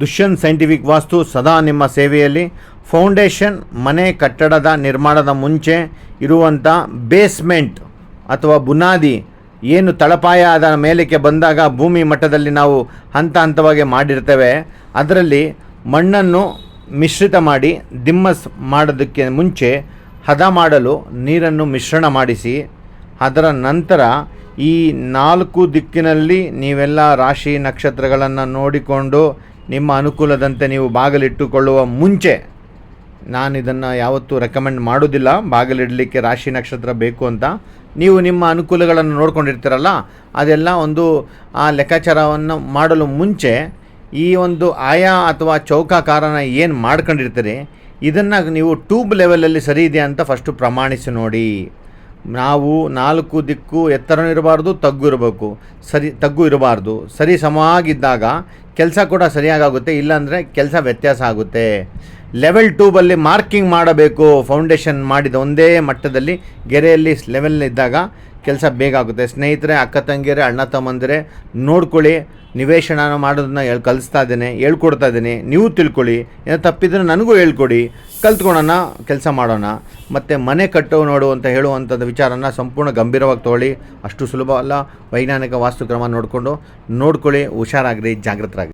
Dushyant scientific ವಾಸ್ತು ಸದಾ ನಿಮ್ಮ ಸೇವೆಯಲ್ಲಿ. ಫೌಂಡೇಶನ್ ಮನೆ ಕಟ್ಟಡದ ನಿರ್ಮಾಣದ ಮುಂಚೆ ಇರುವಂಥ ಬೇಸ್ಮೆಂಟ್ ಅಥವಾ ಬುನಾದಿ ಏನು ತಳಪಾಯ ಆದ ಮೇಲಕ್ಕೆ ಬಂದಾಗ ಭೂಮಿ ಮಟ್ಟದಲ್ಲಿ ನಾವು ಹಂತ ಹಂತವಾಗಿ ಮಾಡಿರ್ತೇವೆ. ಅದರಲ್ಲಿ ಮಣ್ಣನ್ನು ಮಿಶ್ರಿತ ಮಾಡಿ ದಿಮ್ಮಸ್ ಮಾಡೋದಕ್ಕೆ ಮುಂಚೆ ಹದ ಮಾಡಲು ನೀರನ್ನು ಮಿಶ್ರಣ ಮಾಡಿಸಿ, ಅದರ ನಂತರ ಈ ನಾಲ್ಕು ದಿಕ್ಕಿನಲ್ಲಿ ನೀವೆಲ್ಲ ರಾಶಿ ನಕ್ಷತ್ರಗಳನ್ನು ನೋಡಿಕೊಂಡು ನಿಮ್ಮ ಅನುಕೂಲದಂತೆ ನೀವು ಬಾಗಿಲಿಟ್ಟುಕೊಳ್ಳುವ ಮುಂಚೆ ನಾನು ಇದನ್ನು ಯಾವತ್ತೂ ರೆಕಮೆಂಡ್ ಮಾಡೋದಿಲ್ಲ. ಬಾಗಿಲಿಡಲಿಕ್ಕೆ ರಾಶಿ ನಕ್ಷತ್ರ ಬೇಕು ಅಂತ. ನೀವು ನಿಮ್ಮ ಅನುಕೂಲಗಳನ್ನು ನೋಡ್ಕೊಂಡಿರ್ತೀರಲ್ಲ, ಅದೆಲ್ಲ ಒಂದು, ಆ ಲೆಕ್ಕಾಚಾರವನ್ನು ಮಾಡಲು ಮುಂಚೆ ಈ ಒಂದು ಆಯಾ ಅಥವಾ ಚೌಕಾಕಾರನ ಏನು ಮಾಡ್ಕೊಂಡಿರ್ತೀರಿ, ಇದನ್ನು ನೀವು ಟ್ಯೂಬ್ ಲೆವೆಲಲ್ಲಿ ಸರಿ ಇದೆಯಾ ಅಂತ ಫಸ್ಟು ಪ್ರಮಾಣಿಸಿ ನೋಡಿ. ನಾವು ನಾಲ್ಕು ದಿಕ್ಕು ಎತ್ತರ ಇರಬಾರ್ದು, ತಗ್ಗು ಇರಬೇಕು. ಸರಿ, ತಗ್ಗು ಇರಬಾರ್ದು. ಸರಿ ಸಮವಾಗಿದ್ದಾಗ ಕೆಲಸ ಕೂಡ ಸರಿಯಾಗುತ್ತೆ ಇಲ್ಲಾಂದರೆ ಕೆಲಸ ವ್ಯತ್ಯಾಸ ಆಗುತ್ತೆ. ಲೆವೆಲ್ ಟೂಬಲ್ಲಿ ಮಾರ್ಕಿಂಗ್ ಮಾಡಬೇಕು. ಫೌಂಡೇಶನ್ ಮಾಡಿದ ಒಂದೇ ಮಟ್ಟದಲ್ಲಿ, ಗೆರೆಯಲ್ಲಿ ಲೆವೆಲ್ ಇದ್ದಾಗ ಕೆಲಸ ಬೇಗ ಆಗುತ್ತೆ. ಸ್ನೇಹಿತರೆ, ಅಕ್ಕ ತಂಗಿಯರೇ, ಅಣ್ಣ ತಮ್ಮಂದಿರೇ, ನೋಡ್ಕೊಳ್ಳಿ. ನಿವೇಶನ ಮಾಡೋದನ್ನ ಹೇಳ್, ಕಲಿಸ್ತಾ ಇದ್ದೇನೆ, ಹೇಳ್ಕೊಡ್ತಾ ಇದ್ದೀನಿ. ನೀವು ತಿಳ್ಕೊಳ್ಳಿ. ಏನೋ ತಪ್ಪಿದ್ರೆ ನನಗೂ ಹೇಳ್ಕೊಡಿ. ಕಲ್ತ್ಕೊಳ್ಳೋಣ ಕೆಲಸ ಮಾಡೋಣ. ಮತ್ತು ಮನೆ ಕಟ್ಟೋ ನೋಡು ಅಂತ ಹೇಳುವಂಥದ್ದು ವಿಚಾರನ ಸಂಪೂರ್ಣ ಗಂಭೀರವಾಗಿ ತೊಗೊಳ್ಳಿ. ಅಷ್ಟು ಸುಲಭ ಅಲ್ಲ ವೈಜ್ಞಾನಿಕ ವಾಸ್ತುಕ್ರಮ ನೋಡಿಕೊಂಡು ನೋಡ್ಕೊಳ್ಳಿ. ಹುಷಾರಾಗ್ರಿ ಜಾಗೃತರಾಗಿ